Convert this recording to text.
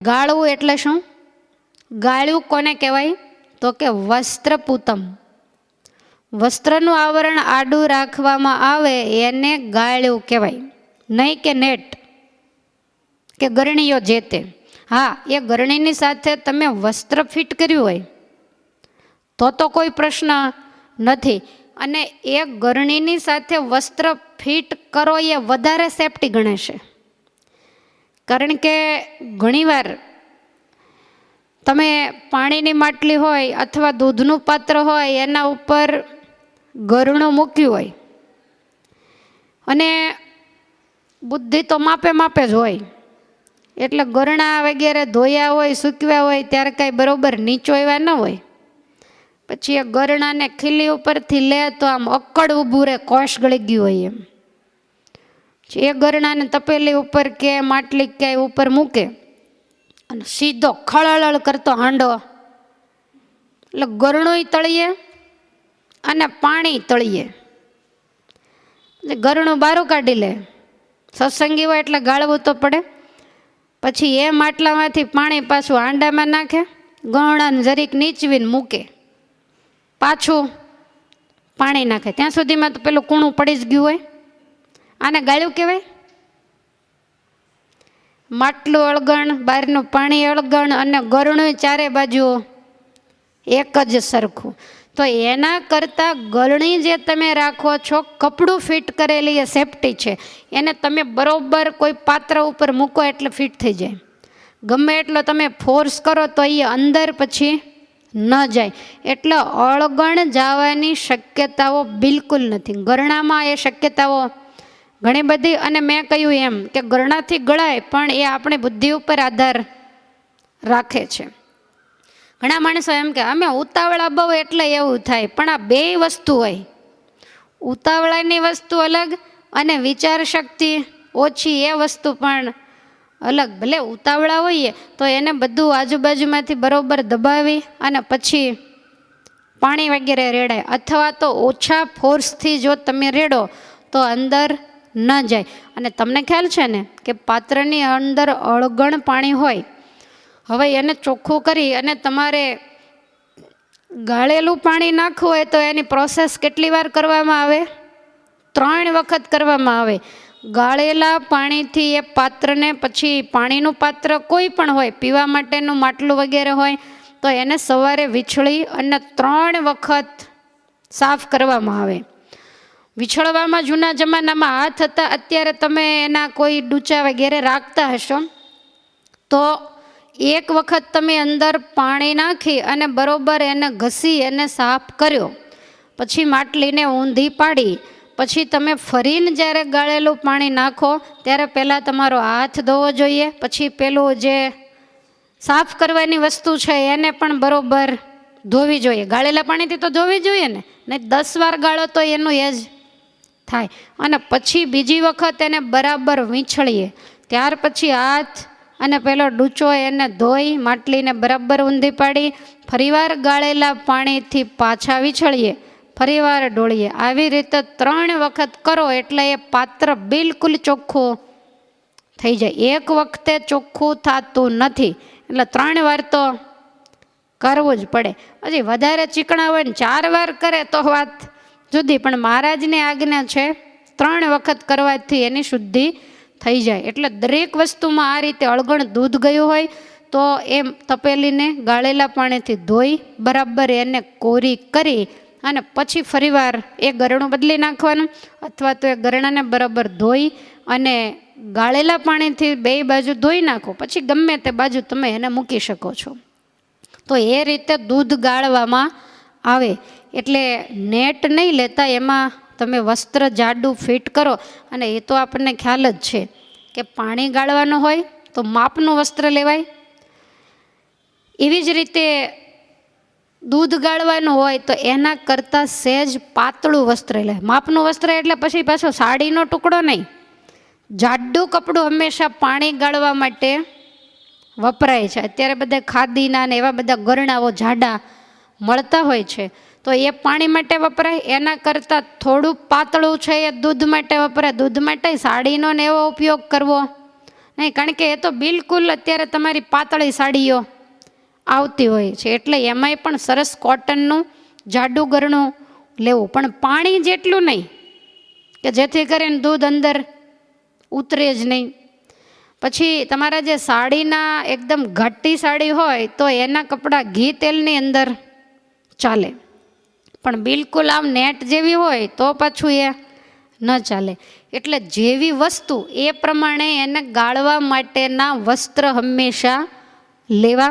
ગાળવું એટલે શું? ગાળ્યું કોને કહેવાય? તો કે વસ્ત્રપૂતમ. વસ્ત્રનું આવરણ આડું રાખવામાં આવે એને ગાળ્યું કહેવાય. નહીં કે નેટ, કે ગરણીઓ જે તે. હા, એ ગરણીની સાથે તમે વસ્ત્ર ફિટ કર્યું હોય, તો તો કોઈ પ્રશ્ન નથી. અને એ ગરણીની સાથે વસ્ત્ર ફિટ કરો એ વધારે સેફટી ગણે છે. કારણ કે ઘણીવાર તમે પાણીની માટલી હોય અથવા દૂધનું પાત્ર હોય, એના ઉપર ગરણું મૂક્યું હોય અને બુદ્ધિ તો માપે માપે જ હોય. એટલે ગરણા વગેરે ધોયા હોય, સૂકવ્યા હોય, ત્યારે કાંઈ બરોબર નીચો એવા ન હોય. પછી એ ગરણાને ખીલી ઉપરથી લે તો આમ અક્કડ ઊભું રહે કોશ ગળી ગયું હોય એમ. એ ગરણાને તપેલી ઉપર કે માટલી ક્યાંય ઉપર મૂકે અને સીધો ખળળળ કરતો હાંડો. એટલે ગરણુંય તળીએ અને પાણી તળીએ. ગરણું બારું કાઢી લે. સત્સંગી હોય એટલે ગાળવું તો પડે. પછી એ માટલામાંથી પાણી પાછું હાંડામાં નાખે, ગરણાને જરીક નીચવીને મૂકે. પાછું પાણી નાખે. ત્યાં સુધીમાં તો પેલું કૂણું પડી જ ગયું હોય. આને ગાળ્યું કહેવાય માટલું અળગણ, બહારનું પાણી અળગણ અને ગરણું ચારે બાજુ એક જ સરખું. તો એના કરતાં ગરણી જે તમે રાખો છો, કપડું ફિટ કરેલી એ સેફટી છે. એને તમે બરોબર કોઈ પાત્ર ઉપર મૂકો એટલે ફિટ થઈ જાય. ગમે એટલો તમે ફોર્સ કરો તો એ અંદર પછી ન જાય. એટલે અળગણ જવાની શક્યતાઓ બિલકુલ નથી. ગરણામાં એ શક્યતાઓ ઘણી બધી, અને મેં કહ્યું એમ કે ગરણાથી ગળાય, પણ એ આપણી બુદ્ધિ ઉપર આધાર રાખે છે. ઘણા માણસો એમ કે, અમે ઉતાવળા બહુ એટલે એવું થાય, પણ આ બે વસ્તુ હોય. ઉતાવળાની વસ્તુ અલગ અને વિચાર શક્તિ ઓછી, એ વસ્તુ પણ અલગ. ભલે ઉતાવળા હોઈએ, તો એને બધું આજુબાજુમાંથી બરાબર દબાવી અને પછી પાણી વગેરે રેડાય. અથવા તો ઓછા ફોર્સથી જો તમે રેડો, તો અંદર ન જાય. અને તમને ખ્યાલ છે ને કે પાત્રની અંદર અળગણ પાણી હોય, હવે એને ચોખ્ખું કરી અને તમારે ગાળેલું પાણી નાખવું હોય તો એની પ્રોસેસ કેટલી વાર કરવામાં આવે? ત્રણ વખત કરવામાં આવે. ગાળેલા પાણીથી એ પાત્રને પછી પાણીનું પાત્ર કોઈ પણ હોય, પીવા માટેનું માટલું વગેરે હોય, તો એને સવારે વીછળી અને ત્રણ વખત સાફ કરવામાં આવે. વિછળવામાં જૂના જમાનામાં હાથ હતા અત્યારે તમે એના કોઈ ડૂચા વગેરે રાખતા હશો? તો એક વખત તમે અંદર પાણી નાખી અને બરોબર એને ઘસી એને સાફ કર્યો. પછી માટલીને ઊંધી પાડી. પછી તમે ફરીને જ્યારે ગાળેલું પાણી નાખો, ત્યારે પહેલાં તમારો હાથ ધોવો જોઈએ. પછી પેલું જે સાફ કરવાની વસ્તુ છે, એને પણ બરોબર ધોવી જોઈએ. ગાળેલા પાણીથી તો ધોવી જોઈએ ને? નહીં, દસ વાર ગાળો તો એનું એ જ થાય. અને પછી બીજી વખત એને બરાબર વીંછળીએ. ત્યાર પછી હાથ અને પેલો ડૂચો એને ધોઈ, માટલીને બરાબર ઊંધી પાડી, ફરીવાર ગાળેલા પાણીથી પાછા વીછળીએ. ફરીવાર ડોળીએ. આવી રીતે ત્રણ વખત કરો એટલે એ પાત્ર બિલકુલ ચોખ્ખું થઈ જાય. એક વખતે ચોખ્ખું થતું નથી. એટલે ત્રણ વાર તો કરવું જ પડે. હજી વધારે ચીકણા હોય ને ચાર વાર કરે તો વાત જુદી, પણ મહારાજની આજ્ઞા છે ત્રણ વખત કરવાથી એની શુદ્ધિ થઈ જાય. એટલે દરેક વસ્તુમાં આ રીતે અળગણ દૂધ ગયું હોય, તો એ તપેલીને ગાળેલા પાણીથી ધોઈ, બરાબર એને કોરી કરી અને પછી ફરીવાર એ ગરણું બદલી નાખવાનું અથવા તો એ ગરણાને બરાબર ધોઈ અને ગાળેલા પાણીથી બે બાજુ ધોઈ નાખો. પછી ગમે તે બાજુ તમે એને મૂકી શકો છો. તો એ રીતે દૂધ ગાળવામાં આવે. એટલે નેટ નહીં લેતા એમાં તમે વસ્ત્ર જાડું ફિટ કરો. અને એ તો આપણને ખ્યાલ જ છે કે પાણી ગાળવાનું હોય તો માપનું વસ્ત્ર લેવાય. એવી જ રીતે દૂધ ગાળવાનું હોય તો એના કરતાં સહેજ પાતળું વસ્ત્ર લે માપનું વસ્ત્ર એટલે પછી પાછો સાડીનો ટુકડો નહીં. જાડું કપડું હંમેશા પાણી ગાળવા માટે વપરાય છે. અત્યારે બધા ખાદીના ને એવા બધા ગરણાઓ જાડા મળતા હોય છે. તો એ પાણી માટે વપરાય, એના કરતાં થોડું પાતળું છે એ દૂધ માટે વપરાય. દૂધ માટે સાડીનો ને એવો ઉપયોગ કરવો. નહીં, કારણ કે એ તો બિલકુલ અત્યારે તમારી પાતળી સાડીઓ આવતી હોય છે. એટલે એમાંય પણ સરસ કોટનનું જાડું ગરણું લેવું. પણ પાણી જેટલું નહીં, કે જેથી કરીને દૂધ અંદર ઉતરે જ નહીં. પછી તમારા જે સાડીના એકદમ ઘાટી સાડી હોય, તો એના કપડાં ઘી તેલની અંદર ચાલે. પણ બિલકુલ આમ નેટ જેવી હોય તો પાછું એ ન ચાલે. એટલે જેવી વસ્તુ એ પ્રમાણે એને ગાળવા માટેના વસ્ત્ર હંમેશા લેવા